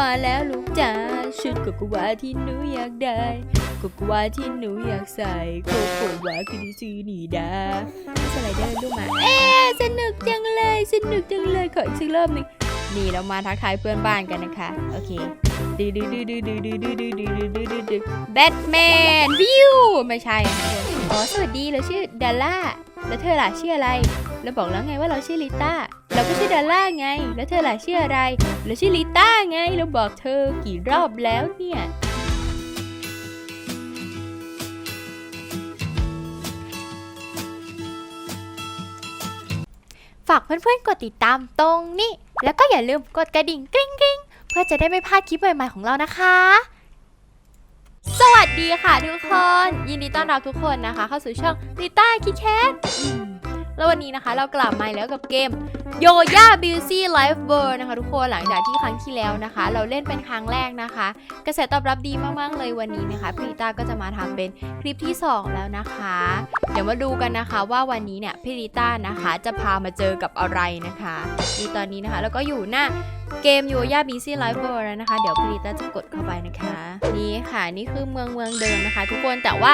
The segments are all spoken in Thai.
มาแล้วลูกจ๋าชุดโกโกวาที่หนูอยากได้โกโกวาที่หนูอยากใส่โกโกวาคือซื้อนีดาสไลเดอร์ลูกหมาเอ๊ะสนุกจังเลยสนุกจังเลยขออีกสักรอบหนึงนี่เรามาทักทายเพื่อนบ้านกันนะคะ โอเคดูดูดูดูดูดูดูดูดูดูดูดูดูแบทแมนวิวไม่ใช่นะคะอ๋อสวัสดีเราชื่อดาร่า แล้วเธอล่ะชื่ออะไร เราบอกแล้วไงว่าเราชื่อลิต้า เราก็ชื่อดาร่าไง แล้วเธอล่ะชื่ออะไร เราชื่อลิต้าไง เราบอกเธอกี่รอบแล้วเนี่ยฝากเพื่อนๆ กดติดตามตรงนี้ แล้วก็อย่าลืมกดกระดิ่งกริ๊งกริ๊งเพื่อจะได้ไม่พลาดคลิปใหม่ๆของเรานะคะ สวัสดีค่ะทุกคน ยินดีต้อนรับทุกคนนะคะ เข้าสู่ช่องลิต้าคิแคทแล้ววันนี้นะคะเรากลับมาแล้วกับเกม โยย่าบิวซี่ไลฟ์เวิร์นะคะทุกคนหลังจากที่ครั้งที่แล้วนะคะ เราเล่นเป็นครั้งแรกนะคะ กระแสตอบรับดีมากๆเลยวันนี้นะคะพี่ลิต้าก็จะมาทำเป็นคลิปที่ 2 แล้วนะคะ เดี๋ยวมาดูกันนะคะว่าวันนี้เนี่ยพี่ลิต้านะคะจะพามาเจอกับอะไรนะคะนี่ตอนนี้นะคะ แล้วก็อยู่หน้าเกมโยย่าบิซี่ไลฟ์เวิร์แล้วนะคะ เดี๋ยวพี่ลิต้าจะกดเข้าไปนะคะ นี่ค่ะนี่คือเมืองเมืองเดิมนะคะ ทุกคนแต่ว่า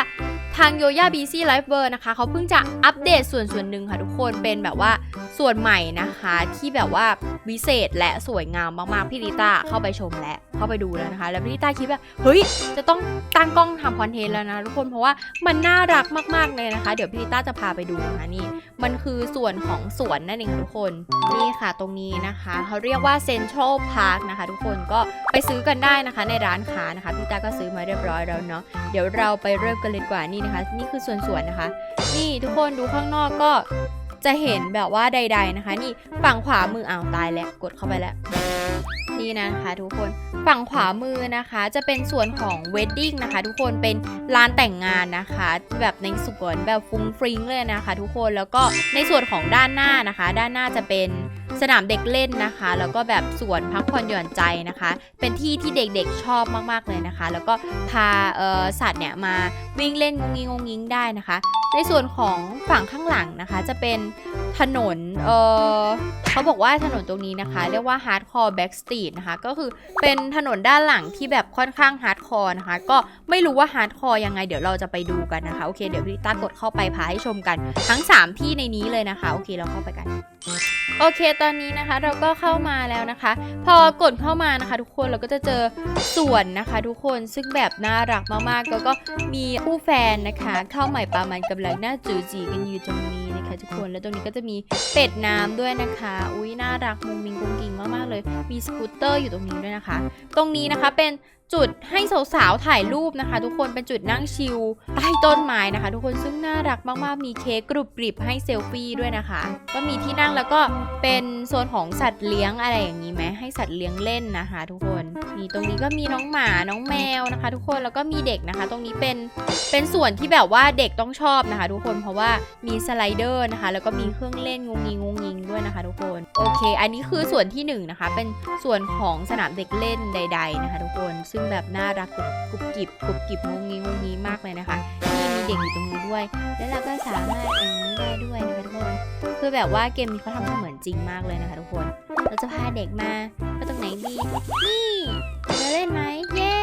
ทางโยย่าบีซี่ไลฟ์เวิร์นะคะเขาเพิ่งจะอัปเดตส่วนส่วนหนึ่งค่ะทุกคนเป็นแบบว่าส่วนใหม่นะคะ ที่แบบว่าวิเศษและสวยงามมากๆพี่ลิต้าเข้าไปชมแล้ว เข้าไปดูแล้วนะคะ แล้วพี่ลิต้าคิดว่าเฮ้ย จะต้องตั้งกล้องทำคอนเทนต์แล้วนะทุกคน เพราะว่ามันน่ารักมากๆเลยนะคะ เดี๋ยวพี่ลิต้าจะพาไปดูนะคะนี่ มันคือส่วนของสวนนั่นเองค่ะทุกคน นี่ค่ะตรงนี้นะคะเขาเรียกว่าเซ็นทรัลพาร์คนะคะ ทุกคน ก็ไปซื้อกันได้นะคะในร้านค้านะคะ พี่ลิต้าก็ซื้อมาเรียบร้อยแล้วเนาะ เดี๋ยวเราไปเริ่มกันเลยกว่านี่นะคะ นี่คือส่วนสวนนะคะ นี่ทุกคนดูข้างนอกก็ จะเห็นแบบว่าใด ๆนะคะ นี่ฝั่งขวามืออ้าวตายแล้วกดเข้าไปแล้วนี่นะคะทุกคนฝั่งขวามือนะคะ จะเป็นส่วนของเวดดิ้งนะคะ ทุกคนเป็นลานแต่งงานนะคะ แบบในสวนแบบฟุ้งฟริ้งเลยนะคะ ทุกคนแล้วก็ในส่วนของด้านหน้านะคะ ด้านหน้าจะเป็น สนามเด็กเล่นนะคะ แล้วก็แบบสวนพักผ่อนหย่อนใจนะคะ เป็นที่ที่เด็กๆชอบมากๆเลยนะคะ แล้วก็พาสัตว์เนี่ยมาวิ่งเล่นงงงิงงงงิงได้นะคะ ในส่วนของฝั่งข้างหลังนะคะ จะเป็น ถนน เออเขาบอกว่าถนนตรงนี้นะคะ เรียกว่า Hardcore Back Street นะคะ ก็คือเป็นถนนด้านหลังที่แบบค่อนข้าง Hardcore นะคะ ก็ไม่รู้ว่า Hardcore ยังไง เดี๋ยวเราจะไปดูกันนะคะ โอเค เดี๋ยวพี่ต้ากดเข้าไปพาให้ชมกัน ทั้ง 3 ที่ในนี้เลยนะคะ โอเค เราเข้าไปกันโอเค ตอนนี้นะคะเราก็เข้ามาแล้วนะคะ พอกดเข้ามานะคะ ทุกคนเราก็จะเจอสวนนะคะ ทุกคนซึ่งแบบน่ารักมากๆ แล้วก็มีผู้แฟนนะคะ เข้าใหม่ปามันกำลังน่าจูจีกันอยู่ตรงนี้ นะคะทุกคนแล้วตรงนี้ก็จะมีเป็ดน้ำด้วยนะคะ อุ้ยน่ารักมุงมิงกุ้งกิ่งมากๆเลย มีสกูตเตอร์อยู่ตรงนี้ด้วยนะคะ ตรงนี้นะคะเป็นจุดให้สาวๆถ่ายรูปนะคะ ทุกคนเป็นจุดนั่งชิลใต้ต้นไม้นะคะ ทุกคนซึ่งน่ารักมากๆ มีเค้กกรุบกริบให้เซลฟี่ด้วยนะคะ ก็มีที่นั่งแล้วก็เป็นโซนของสัตว์เลี้ยงอะไรอย่างนี้ไหมให้สัตว์เลี้ยงเล่นนะคะ ทุกคน นี่ตรงนี้ก็มีน้องหมาน้องแมวนะคะ ทุกคนแล้วก็มีเด็กนะคะ ตรงนี้เป็นเป็นส่วนที่แบบว่าเด็กต้องชอบนะคะ ทุกคนเพราะว่ามีสไลเดอร์นะคะ แล้วก็มีเครื่องเล่นงงงิงงงงิงด้วยนะคะ ทุกคนโอเค อันนี้คือส่วนที่หนึ่งนะคะ เป็นส่วนของสนามเด็กเล่นใด ๆนะคะ ทุกคนซึ่งแบบน่ารักกรุบกริบกรุบกริบงงงิงงงงิงมากเลยนะคะ นี่มีเด็กอยู่ตรงนี้ด้วย แล้วเราก็สามารถอย่างนี้ได้ด้วยนะคะทุกคน คือแบบว่าเกมนี้เขาทำเสมือนจริงมากเลยนะคะทุกคน เราจะพาเด็กมาไปตรงไหนดี นี่จะเล่นไหมเย้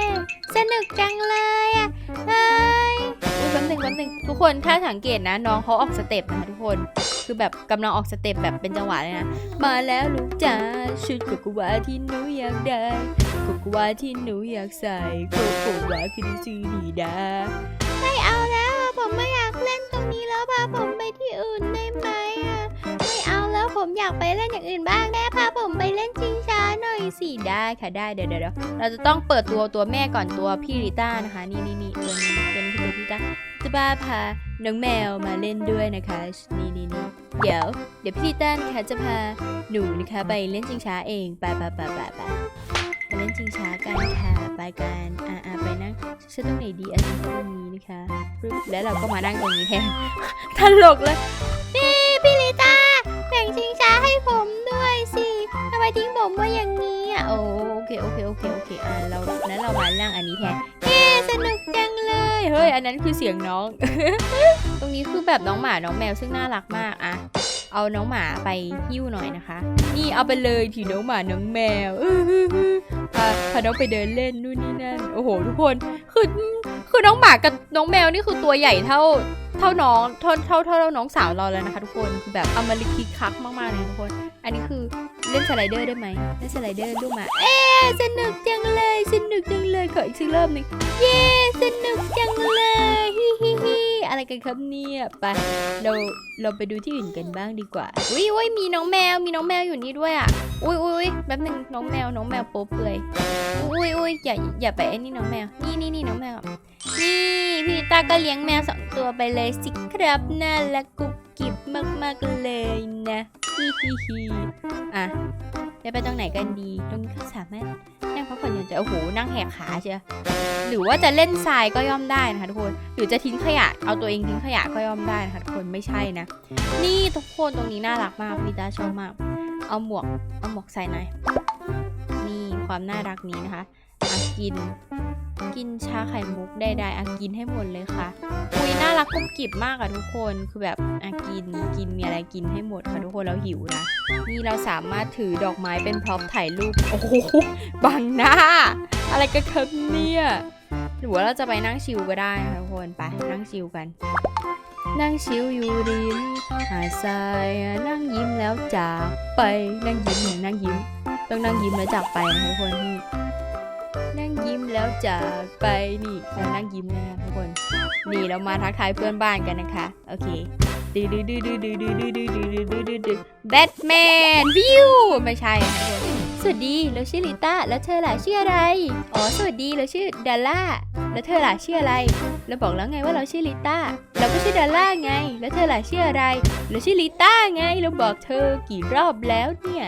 สนุกจังเลยอะเฮ้ยอุ้ยแป๊บหนึงแป๊บหนึงทุกคนถ้าสังเกตนะน้องเขาออกสเต็ปนะคะทุกคนคือแบบกำลังออกสเต็ปแบบเป็นจังหวะเลยนะ มาแล้วลูกจ๋าชุดโกโกวาที่หนูอยากได้โกโกวาที่หนูอยากใส่โกโกวาคือซื้อดีดาไม่เอาแล้ว ผมไม่อยากเล่นตรงนี้แล้วพาผมไปที่อื่นได้ไหมอะ ไม่เอาแล้วผมอยากไปเล่นอย่างอื่นบ้างแม่พาผมไปเล่นชิงช้าหน่อยสิได้ค่ะได้เดี๋ยวเดี๋ยวเดี๋ยวเราจะต้องเปิดตัวตัวแม่ก่อนตัวพี่ริต้านะคะ นี่นี่นี่ตัวนี้ตัวนี้คือตัวพี่ริต้าจะบ้าพาน้องแมวมาเล่นด้วยนะคะ นี่นี่นี่เดี๋ยว เดี๋ยวพี่ริต้านะคะจะพาหนูนะคะไปเล่นชิงช้าเองไปไปไปไปไป เล่นชิงช้ากันค่ะไปกันอ่าอ่าไปนั่งฉันตรงไหนดีอันนี้ตรงนี้นะคะปึ๊บแล้วเราก็มานั่งตรงนี้แทนตลกเลยนี่พี่ลิตาแบ่งชิงช้าให้ผมด้วยสิทำไมทิ้งผมไว้อย่างนี้อะโอเคโอเคโอเคโอเคอะเรานั้นเรามานั่งอันนี้แทนเย้สนุกจังเลยเฮ้ยอันนั้นคือเสียงน้อง ตรงนี้คือแบบน้องหมาน้องแมวซึ่งน่ารักมากอะเอาน้องหมาไปหิ้วหน่อยนะคะ นี่เอาไปเลยถือน้องหมาน้องแมวาพาน้องไปเดินเล่นนู่นนี่นั่น โอ้โห ทุกคน คือคือน้องหมากับน้องแมวนี่คือตัวใหญ่เท่าเท่าน้องเท่าเท่าเท่าน้องสาวเราแล้วนะคะ ทุกคนคือแบบอมริคิคักมากๆเลยทุกคน อันนี้คือเล่นสไลเดอร์ได้ไหมเล่นสไลเดอร์ลูกหมา เอ๊สนุกจังเลยสนุกจังเลยขออีกสักรอบหนึ่งเย้สนุกจังเลยฮิฮิฮิอะไรกันครับเนี่ยไปเราเราไปดูที่อื่นกันบ้างดีกว่าอุ้ยอุ้ยมีน้องแมวมีน้องแมวอยู่นี่ด้วยอะ อุ้ยอุ้ยแป๊บหนึ่งน้องแมวน้องแมวโป๊เปื่อยอุ้ยอุ้ยอย่าอย่าไปไอ้นี่น้องแมว นี่นี่นี่น้องแมวนี่พี่ลิต้าก็เลี้ยงแมวสองตัวไปเลยสิครับน่ารักกุ๊บกิ๊บมากๆเลยนะฮิฮิฮิอะจะไปตรงไหนกันดี ตรงนี้ก็สามารถนั่งพักผ่อนหย่อนใจโอ้โหนั่งแหกขาเชียวหรือว่าจะเล่นทรายก็ย่อมได้นะคะทุกคน หรือจะทิ้งขยะ เอาตัวเองทิ้งขยะก็ย่อมได้นะคะทุกคนไม่ใช่นะ นี่ทุกคนตรงนี้น่ารักมากพี่ลิต้าชอบมาก เอาหมวก เอาหมวกใส่หน่อย นี่ความน่ารักนี้นะคะอะกิน กินชาไข่มุกได้ๆอะกินให้หมดเลยค่ะคุยน่ารักกุ๊บกิ๊บมากอะทุกคน คือแบบอะกิน กินมีอะไรกินให้หมดค่ะทุกคนเราหิวนะ นี่เราสามารถถือดอกไม้เป็นพร็อพถ่ายรูป โอ้โห บังหน้า อะไรกันครับเนี่ย หรือว่าเราจะไปนั่งชิลก็ได้นะคะทุกคน ไปนั่งชิลกัน นั่งชิลอยู่ริมหาดทรายนั่งยิ้มแล้วจากไปนั่งยิ้มเนี่ยนั่งยิ้ม ต้องนั่งยิ้มแล้วจากไปนะคะทุกคนนี่นั่งยิ้มแล้วจากไปนี่เรานั่งยิ้มนะคะทุกคน นี่เรามาทักทายเพื่อนบ้านกันนะคะ โอเคดืดดืดดืดดืดดืดดืดดืดดืดดืดดืดดืดดืดแบทแมนวิวไม่ใช่นะคะทุกคน สวัสดีเราชื่อลิต้าแล้วเธอล่ะชื่ออะไร อ๋อสวัสดีเราชื่อดาร่าแล้วเธอล่ะชื่ออะไร เราบอกแล้วไงว่าเราชื่อลิต้าเราก็ชื่อดาร่าไง แล้วเธอล่ะชื่ออะไรเราชื่อลิต้าไงเราบอกเธอกี่รอบแล้วเนี่ย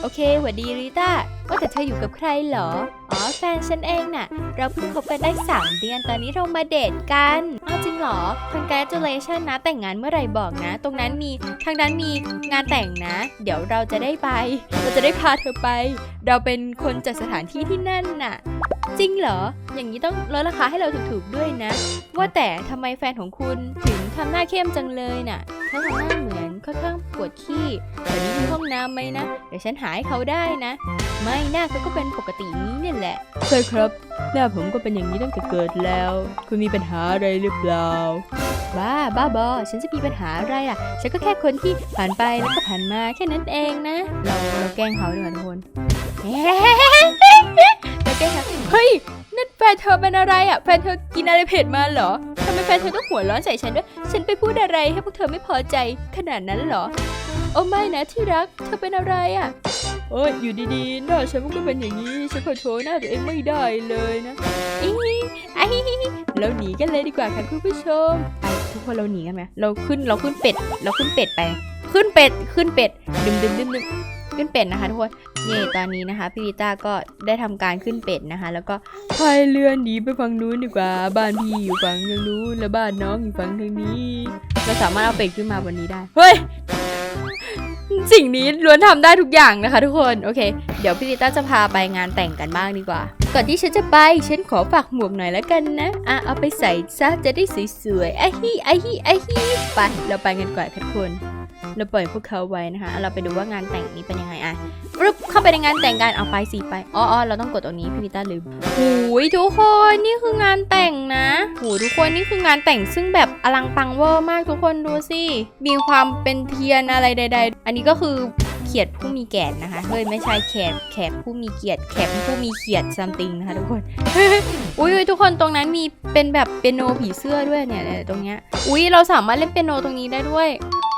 โอเคสวัสดีลิต้า ว่าแต่เธออยู่กับใครเหรอ อ๋อแฟนฉันเองน่ะ เราเพิ่งคบกันได้ 3 เดือน ตอนนี้เรามาเดทกันเอาจริงเหรอ congratulation นะ แต่งงานเมื่อไหร่บอกนะ ตรงนั้นมี ทางนั้นมีงานแต่งนะ เดี๋ยวเราจะได้ไป เราจะได้พาเธอไป เราเป็นคนจัดสถานที่ที่นั่นน่ะ จริงเหรอ อย่างนี้ต้องลดราคาให้เราถูกๆด้วยนะ ว่าแต่ทำไมแฟนของคุณถึงทำหน้าเข้มจังเลยน่ะเขาทำหน้าเหมือน ค่อนข้างปวดขี้เดี๋ยวนี้มีห้องน้ำไหมนะ เดี๋ยวฉันหาให้เขาได้นะ ไม่หน้าเขาก็เป็นปกตินี้เนี่ยแหละ ใช่ครับ หน้าผมก็เป็นอย่างนี้ตั้งแต่เกิดแล้ว คุณมีปัญหาอะไรหรือเปล่า บ้าบ้าบอ ฉันจะมีปัญหาอะไรอะ ฉันก็แค่คนที่ผ่านไปแล้วก็ผ่านมาแค่นั้นเองนะ เราเราแกล้งเขาดีกว่าทุกคนเราแกล้งเขาเฮ้ยนั่นแฟนเธอเป็นอะไรอะ แฟนเธอกินอะไรเผ็ดมาเหรอทำ ไมแฟนเธอต้องหัวร้อนใส่ฉันด้วย ฉันไปพูดอะไรให้พวกเธอไม่พอใจขนาดนั้นเหรอ โอ้ไม่นะที่รัก เธอเป็นอะไรอะ โอ้ยอยู่ดีๆหน้าฉันมันก็เป็นอย่างนี้ ฉันขอโทษหน้าตัวเองไม่ได้เลยนะอีไอเราหนีกันเลยดีกว่าค่ะคุณผู้ชม ไปทุกคนเราหนีกันไหมเราขึ้นเราขึ้นเป็ด เราขึ้นเป็ดไป ขึ้นเป็ด ขึ้นเป็ด ดึมดึมดึมดึม ขึ้นเป็ดนะคะทุกคนนี่ตอนนี้นะคะพี่ลิต้าก็ได้ทำการขึ้นเป็ดนะคะ แล้วก็พายเรือหนีไปฝั่งนู้นดีกว่า บ้านพี่อยู่ฝั่งทางนู้นแล้วบ้านน้องอยู่ฝั่งทางนี้ เราสามารถเอาเป็ดขึ้นมาบนนี้ได้ เฮ้ย สิ่งนี้ล้วนทำได้ทุกอย่างนะคะ ทุกคน โอเค เดี๋ยวพี่ลิต้าจะพาไปงานแต่งกันบ้างดีกว่า ก่อนที่ฉันจะไป ฉันขอฝากหมวกหน่อยแล้วกันนะ อะเอาไปใส่ซะจะได้สวยๆไอ้ฮีไอ้ฮีไอ้ฮีไป เราไปกันก่อนค่ะทุกคน เราปล่อยพวกเขาไว้นะคะ เราไปดูว่างานแต่งนี้เป็นยังไงอะรึบเข้าไปในงานแต่งกันเอาไปสิไปอ๋อเราต้องกดตรงนี้พี่ลิต้าลืมหูยทุกคนนี่คืองานแต่งนะหูทุกคนนี่คืองานแต่งซึ่งแบบอลังปังเวอร์มากทุกคนดูสิมีความเป็นเทียนอะไรใด ๆ อันนี้ก็คือเขียดผู้มีแก่นนะคะ เฮ้ยไม่ใช่แขกแขกผู้มีเกียรติแขกผู้มีเขียดซัมติงนะคะทุกคน อุ้ยทุกคนตรงนั้นมีเป็นแบบเปียโนผีเสื้อด้วยเนี่ยตรงเนี้ย อุ้ยเราสามารถเล่นเปียโนตรงนี้ได้ด้วย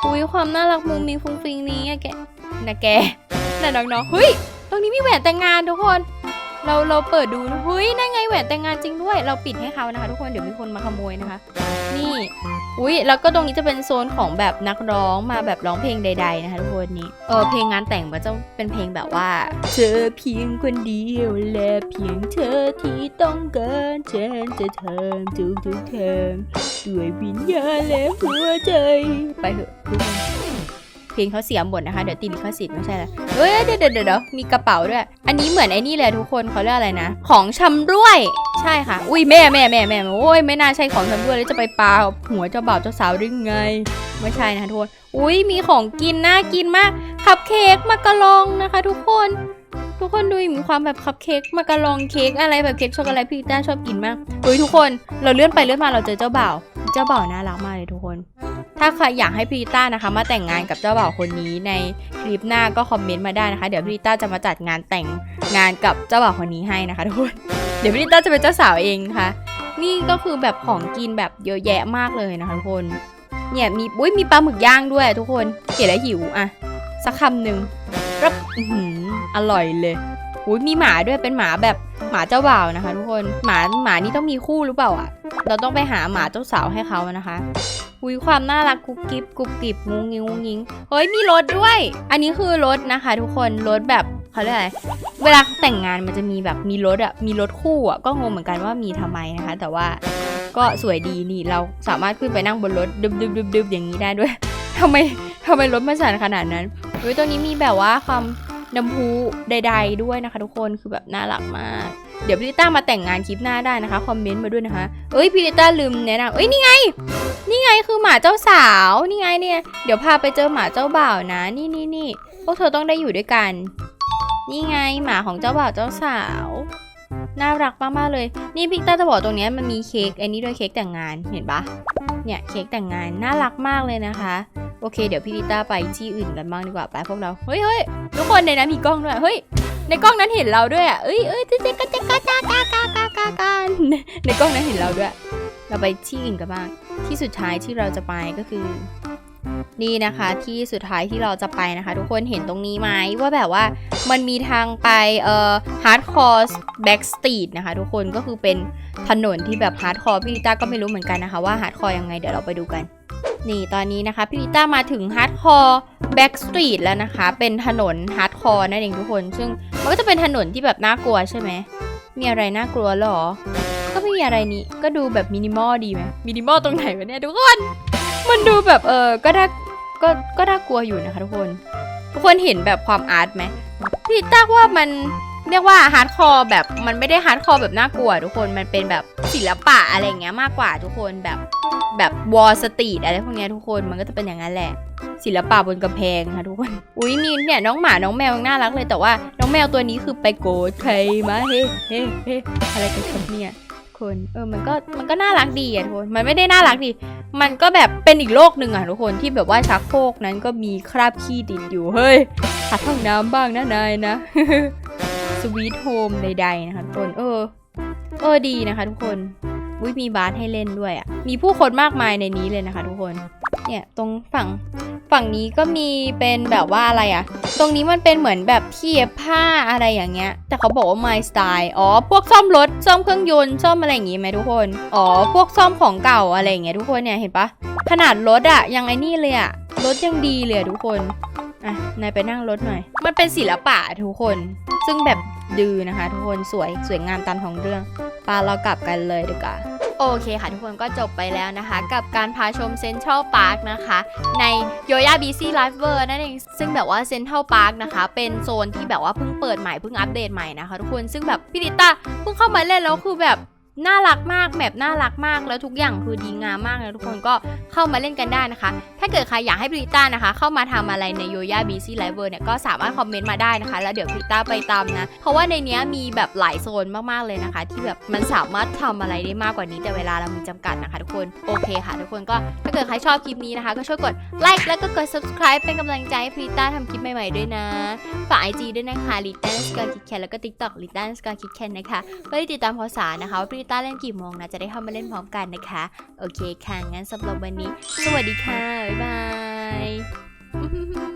อุ้ยความน่ารักมุมมีงฟุ้งฟิงนี้อะแกนะแกน่ะน้องๆเฮ้ยตรงนี้มีแหวนแต่งงานทุกคน เราเราเปิดดูนะเฮ้ยนั่นไงแหวนแต่งงานจริงด้วย เราปิดให้เขานะคะทุกคนเดี๋ยวมีคนมาขโมยนะคะ นี่อุ้ยแล้วก็ตรงนี้จะเป็นโซนของแบบนักร้องมาแบบร้องเพลงใด ๆ นะคะทุกคนนี่เออเพลงงานแต่งมันจะเป็นเพลงแบบว่า เธอเพียงคนเดียวและเพียงเธอที่ต้องการฉันจะทำทุกทุกทางด้วยวิญญาณและหัวใจไปเถอะทุกคน เพลงเขาเสียหมดนะคะ เดี๋ยวติดลิขสิทธิ์ไม่ใช่ละเฮ้ยเดี๋ยวเดี๋ยวเดี๋ยวมีกระเป๋าด้วย อันนี้เหมือนไอ้นี่เลยทุกคนเขาเรียกอะไรนะ ของชำร่วย ใช่ค่ะ อุ้ยแม่แม่แม่แม่โอ้ยไม่น่าใช่ของชำร่วยแล้วจะไปปาหัวเจ้าบ่าวเจ้าสาวได้ไง ไม่ใช่นะทุกคน อุ้ยมีของกินน่ากินมาก คัพเค้กมากกะลองนะคะ ทุกคนทุกคนดูมีความแบบคัพเค้กมากะลองเค้กอะไรแบบเค้กช็อกโกแลตพี่ต้าชอบกินมากเฮ้ยทุกคนเราเลื่อนไปเลื่อนมาเราเจอเจ้าบ่าว เจ้าบ่าวน่ารักมากเลยทุกคนาใครอยากให้พี่ต้านะคะ มาแต่งงานกับเจ้าบ่าวคนนี้ในคลิปหน้าก็คอมเมนต์มาได้นะคะ เดี๋ยวพี่ต้าจะมาจัดงานแต่งงานกับเจ้าบ่าวคนนี้ให้นะคะทุกคนเดี๋ยวพี่ต้าจะเป็นเจ้าสาวเองนะคะ นี่ก็คือแบบของกินแบบเยอะแยะมากเลยนะคะทุกคนเนี่ยมีอุ้ยมีปลาหมึกย่างด้วยทุกคนเห็นแล้วหิวอะสักคำหนึ่งรับอื้อหืออร่อยเลย อุ้ยมีหมาด้วยเป็นหมาแบบหมาเจ้าบ่าวนะคะ ทุกคนหมาหมานี่ต้องมีคู่หรือเปล่าอะ เราต้องไปหาหมาเจ้าสาวให้เขานะคะอุ้ยความน่ารักกุ๊บกิ๊บกุ๊บกิ๊บงุ้งงิ้วงิ้งเฮ้ยมีรถด้วย อันนี้คือรถนะคะ ทุกคนรถแบบเขาเรียกอะไรเวลาแต่งงานมันจะมีแบบมีรถอะมีรถคู่อะก็งงเหมือนกันว่ามีทำไมนะคะ แต่ว่าก็สวยดีนี่เราสามารถขึ้นไปนั่งบนรถดึบดึบดึบดึบอย่างนี้ได้ด้วยทำไมทำไมรถมันสั่นขนาดนั้นเฮ้ยตัวนี้มีแบบว่าความ น้ำพุใด ๆ ด้วยนะคะ ทุกคนคือแบบน่ารักมาก เดี๋ยวพี่ลิต้ามาแต่งงานคลิปหน้าได้นะคะคอมเมนต์มาด้วยนะคะเอ้ยพี่ลิต้าลืมแนะนำเอ้ยนี่ไง นี่ไงคือหมาเจ้าสาวนี่ไงเนี่ยเดี๋ยวพาไปเจอหมาเจ้าบ่าวนะ นี่นี่นี่พวกเธอต้องได้อยู่ด้วยกัน นี่ไงหมาของเจ้าบ่าวเจ้าสาวน่ารักมากๆเลย นี่พี่ต้าจะบอกตรงนี้มันมีเค้กอันนี้ด้วยเค้กแต่งงานเห็นปะเนี่ยเค้กแต่งงานน่ารักมากเลยนะคะ โอเค เดี๋ยวพี่ลิต้าไปที่อื่นกันบ้างดีกว่าไปพวกเรา เฮ้ยเฮ้ยทุกคนในนั้นมีกล้องด้วย เฮ้ย ในกล้องนั้นเห็นเราด้วยอะเอ้ยเอ้ยเจ๊เจ๊กเจ๊กะจ้ากากากากากในกล้องนั้นเห็นเราด้วย เราไปที่อื่นกันบ้าง ที่สุดท้ายที่เราจะไปก็คือ นี่นะคะที่สุดท้ายที่เราจะไปนะคะ ทุกคนเห็นตรงนี้ไหมว่าแบบว่ามันมีทางไปเอ่อ hardcore backstage นะคะ ทุกคนก็คือเป็นถนนที่แบบ hardcore พี่ลิต้าก็ไม่รู้เหมือนกันนะคะว่า hardcore ยังไงเดี๋ยวเราไปดูกัน นี่ตอนนี้นะคะพี่ลิต้ามาถึง hardcore backstreet แล้วนะคะ เป็นถนน hardcore นั่นเองทุกคน ซึ่งมันก็จะเป็นถนนที่แบบน่ากลัวใช่ไหม มีอะไรน่ากลัวหรอ ก็ไม่มีอะไรนี้ ก็ดูแบบมินิมอลดีไหมมินิมอลตรงไหนวะเนี่ยทุกคน มันดูแบบเออก็น่าก็ก็น่ากลัวอยู่นะคะทุกคน ทุกคนเห็นแบบความอาร์ตไหมพี่ตักว่ามัน เรียกว่าฮาร์ดคอร์แบบมันไม่ได้ฮาร์ดคอร์แบบน่ากลัวทุกคนมันเป็นแบบศิลปะอะไรเงี้ยมากกว่าทุกคนแบบแบบวอลสตรีทอะไรพวกเนี้ยทุกคนมันก็จะเป็นอย่างนั้นแหละ ศิลปะบนกำแพงค่ะทุกคน อุ้ยมีเนี่ยน้องหมาน้องแมวยังน่ารักเลยแต่ว่าน้องแมวตัวนี้คือไปโกรธใครมาเฮ้เฮ้เฮ้อะไรกันครับเนี่ยคนเออมันก็มันก็น่ารักดีอะทุกคนมันไม่ได้น่ารักดิมันก็แบบเป็นอีกโลกหนึ่งอะทุกคนที่แบบว่าชักโครกนั้นก็มีคราบขี้ติดอยู่เฮ้ยขัดห้องน้ำบ้างนะนายนะ สวีทโฮมใดๆนะคะทุกคนเออ เออดีนะคะทุกคนวิมีบาสให้เล่นด้วยอะมีผู้คนมากมายในนี้เลยนะคะทุกคน เนี่ยตรงฝั่งฝั่งนี้ก็มีเป็นแบบว่าอะไรอะตรงนี้มันเป็นเหมือนแบบที่เย็บผ้าอะไรอย่างเงี้ย แต่เขาบอกว่า my style อ๋อ พวกซ่อมรถ ซ่อมเครื่องยนต์ ซ่อมอะไรอย่างงี้ไหมทุกคน อ๋อ พวกซ่อมของเก่าอะไรอย่างเงี้ยทุกคนเนี่ยเห็นปะขนาดรถอะยังไอ้นี่เลยอะรถยังดีเลยทุกคน อะนายไปนั่งรถหน่อย มันเป็นศิลปะทุกคน ซึ่งแบบดือนะคะ ทุกคนสวยสวยงามตามท้องเรื่องปาเรากลับกันเลยดีกว่าโอเคค่ะทุกคนก็จบไปแล้วนะคะ กับการพาชมเซ็นทรัลพาร์คนะคะ ในโยยาบีซี่ไลฟ์เวอร์นั่นเอง ซึ่งแบบว่าเซ็นทรัลพาร์คนะคะ เป็นโซนที่แบบว่าเพิ่งเปิดใหม่เพิ่งอัปเดตใหม่นะคะ ทุกคนซึ่งแบบพี่ดิต้าเพิ่งเข้ามาเล่นแล้วคือแบบ น่ารักมากแบบน่ารักมากแล้วทุกอย่างคือดีงามมากเลยทุกคนก็เข้ามาเล่นกันได้นะคะ ถ้าเกิดใครอยากให้พริต้านะคะ เข้ามาทำอะไรในโยยาบีซีไลเวอร์เนี่ยก็สามารถคอมเมนต์มาได้นะคะ แล้วเดี๋ยวพริต้าไปตามนะ เพราะว่าในเนี้ยมีแบบหลายโซนมากๆเลยนะคะ ที่แบบมันสามารถทำอะไรได้มากกว่านี้แต่เวลาเรามีจำกัดนะคะทุกคนโอเคค่ะ ทุกคนก็ถ้าเกิดใครชอบคลิปนี้นะคะ ก็ช่วยกดไลค์แล้วก็กด subscribe เป็นกำลังใจให้พริต้าทำคลิปใหม่ๆด้วยนะฝากไอจีด้วยนะคะลิตันสกาคิดแคนแล้วก็ TikTok ลิตันสกาคิดแคนนะคะเพื่อติดตามข่าวสารนะคะว่าพริต้าเล่นกี่โมงนะ จะได้เข้ามาเล่นพร้อมกันนะคะ โอเคค่ะ งั้นสำหรับวันนี้ สวัสดีค่ะ บ๊ายบาย